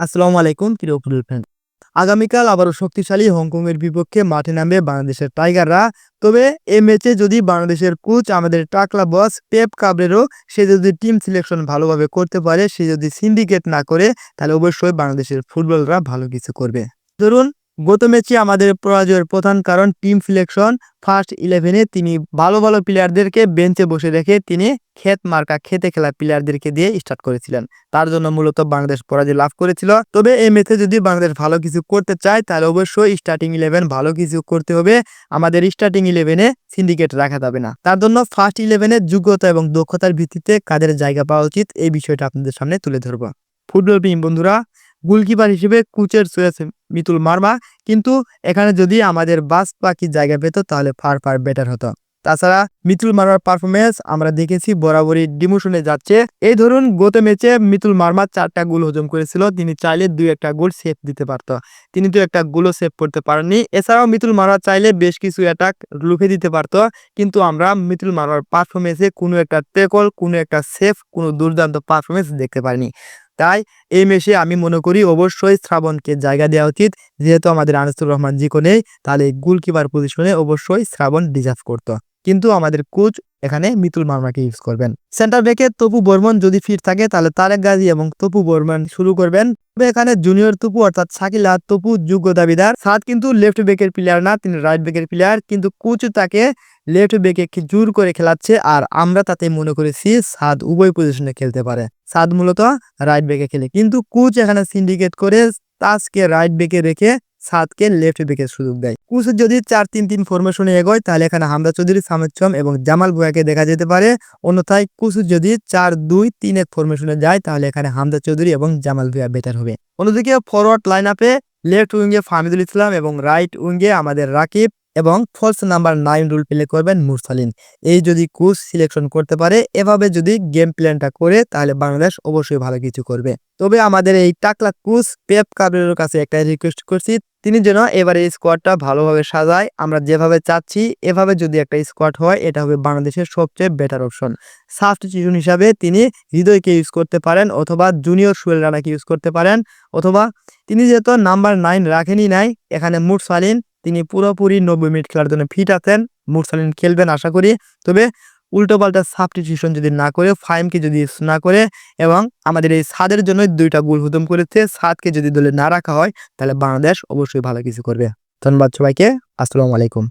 আসসালামু আলাইকুম, প্রিয় ফুটবল ফ্যান। আগামীকাল আবারও শক্তিশালী হংকংয়ের বিপক্ষে মাঠে নামবে বাংলাদেশের টাইগাররা। তবে এ ম্যাচে যদি বাংলাদেশের কোচ আমাদের টাকলা বস পেপ কাবরেরও সে যদি টিম সিলেকশন ভালোভাবে করতে পারে, সে যদি সিন্ডিকেট না করে, তাহলে অবশ্যই বাংলাদেশের ফুটবলরা ভালো কিছু করবে। ধরুন গত ম্যাচে আমাদের পরাজয়ের প্রধান কারণ টিম সিলেকশন। ফার্স্ট ইলেভেনে তিনি ভালো ভালো প্লেয়ারদেরকে বেঞ্চে বসে রেখে তিনি ক্ষেত মার্কা খেতে খেলা প্লেয়ারদেরকে দিয়ে স্টার্ট করেছিলেন। তার জন্য মূলত বাংলাদেশ পরাজয় লাভ করেছিল। তবে এই ম্যাচে যদি বাংলাদেশ ভালো কিছু করতে চায়, তাহলে অবশ্যই স্টার্টিং ইলেভেন ভালো কিছু করতে হবে। আমাদের স্টার্টিং ইলেভেনে সিন্ডিকেট রাখা যাবে না। তার জন্য ফার্স্ট ইলেভেনের যোগ্যতা এবং দক্ষতার ভিত্তিতে কাদের জায়গা পাওয়া উচিত, এই বিষয়টা আপনাদের সামনে তুলে ধরবো। ফুটবল প্রেমী বন্ধুরা, গোলকিপার হিসেবে কোচের চয়েস মিতুল মার্মা। কিন্তু এখানে যদি আমাদের বাস পাখি জায়গা পেত, তাহলে ফার ফার বেটার হতো। তাছাড়া মিতুল মার্মার পারফরমেন্স আমরা দেখেছি বরাবরই ডিমোশনে যাচ্ছে। এই ধরুন, গত ম্যাচে মিতুল মার্মা চারটা গোল হজম করেছিল। তিনি চাইলে দুই একটা গোল সেভ দিতে পারতো। তিনি তো একটা গোলও সেভ করতে পারেননি। এছাড়াও মিতুল মার্মা চাইলে বেশ কিছু অ্যাটাক লুফে দিতে পারতো। কিন্তু আমরা মিতুল মার্মার পারফরমেন্সে কোনো একটা টেকল কোনো একটা সেফ কোনো দুর্দান্ত পারফরমেন্স দেখতে পারিনি তাই এই মেসে আমি মনে করি অবশ্যই শ্রাবণকে জায়গা দেওয়া উচিত। যেহেতু আমাদের আনিসুর রহমান জিকো নেই, তাহলে গোলকিপার পজিশনে অবশ্যই শ্রাবণ ডিজার্ভ করতো। কিন্তু আমাদের কোচ এখানে মিতুল মার্মাকে ইউজ করবেন। সেন্টার ব্যাকে তপু বর্মন যদি ফিট থাকে, তাহলে তারেক গাজী এবং তপু বর্মন শুরু করবেন। তবে এখানে জুনিয়র তপু অর্থাৎ সাকিলা তপু যোগ্য দাবিদার। সাদ কিন্তু লেফট ব্যাকের প্লেয়ার না, তিনি রাইট ব্যাকের প্লেয়ার কিন্তু কোচ তাকে লেফট ব্যাকে জোর করে খেলাচ্ছে আর আমরা তাতে মনে করেছি সাদ উভয় পজিশনে খেলতে পারে। সাদ মূলত রাইট ব্যাকে খেলে। কিন্তু কোচ এখানে সিন্ডিকেট করে তাজকে রাইট ব্যাকে রেখে সাদকে লেফট ব্যাকের সুযোগ দেয়। কুস যদি চার তিন তিন ফরমেশনে এগোয়, তাহলে এখানে হামদা চৌধুরী, সামেদ চম এবং জামাল ভুয়াকে দেখা যেতে পারে। অন্যথায় কুসু যদি চার দুই তিন এক ফরমেশনে যায়, তাহলে এখানে হামদা চৌধুরী এবং জামাল ভুয়া বেটার হবে। অন্যদিকে ফরওয়ার্ড লাইন আপে লেফট উইঙ্গে ফাহমিদুল ইসলাম এবং রাইট উইঙ্গে আমাদের রাকিব। এবং false number nine role play করবেন মুরসালিন। এই যদি কোচ সিলেকশন করতে পারে, এভাবে যদি গেম প্ল্যানটা করে, তাহলে বাংলাদেশ অবশ্যই ভালো কিছু করবে। তবে আমাদের এই টাকলা কোচ পেপ কাবরের কাছে একটা রিকোয়েস্ট করছি, তিনি যেন এবারে স্কোয়াডটা ভালোভাবে সাজায়। আমরা যেভাবে চাচ্ছি, এভাবে যদি একটা স্কোয়াড হয়, এটা হবে বাংলাদেশের সবচেয়ে বেটার অপশন সাবস্টিটিউশন হিসাবে তিনি হৃদয়কে ইউজ করতে পারেন, অথবা জুনিয়র সুয়েল রানাকে ইউজ করতে পারেন, অথবা তিনি যেহেতু নাম্বার নাইন রাখেনি নাই, এখানে মুরসালিন তিনি পুরোপুরি নব্বই মিনিট খেলার জন্য ফিট আছেন, মুরসালিন খেলবেন আশা করি। তবে উল্টো পাল্টা সাবস্টিটিউশন যদি না করে, ফাইমকে যদি না করে এবং আমাদের এই সাদের জন্য দুইটা গোল হুদম করেছে, সাদকে যদি দলে না রাখা হয়, তাহলে বাংলাদেশ অবশ্যই ভালো কিছু করবে। ধন্যবাদ সবাইকে, আসসালামু আলাইকুম।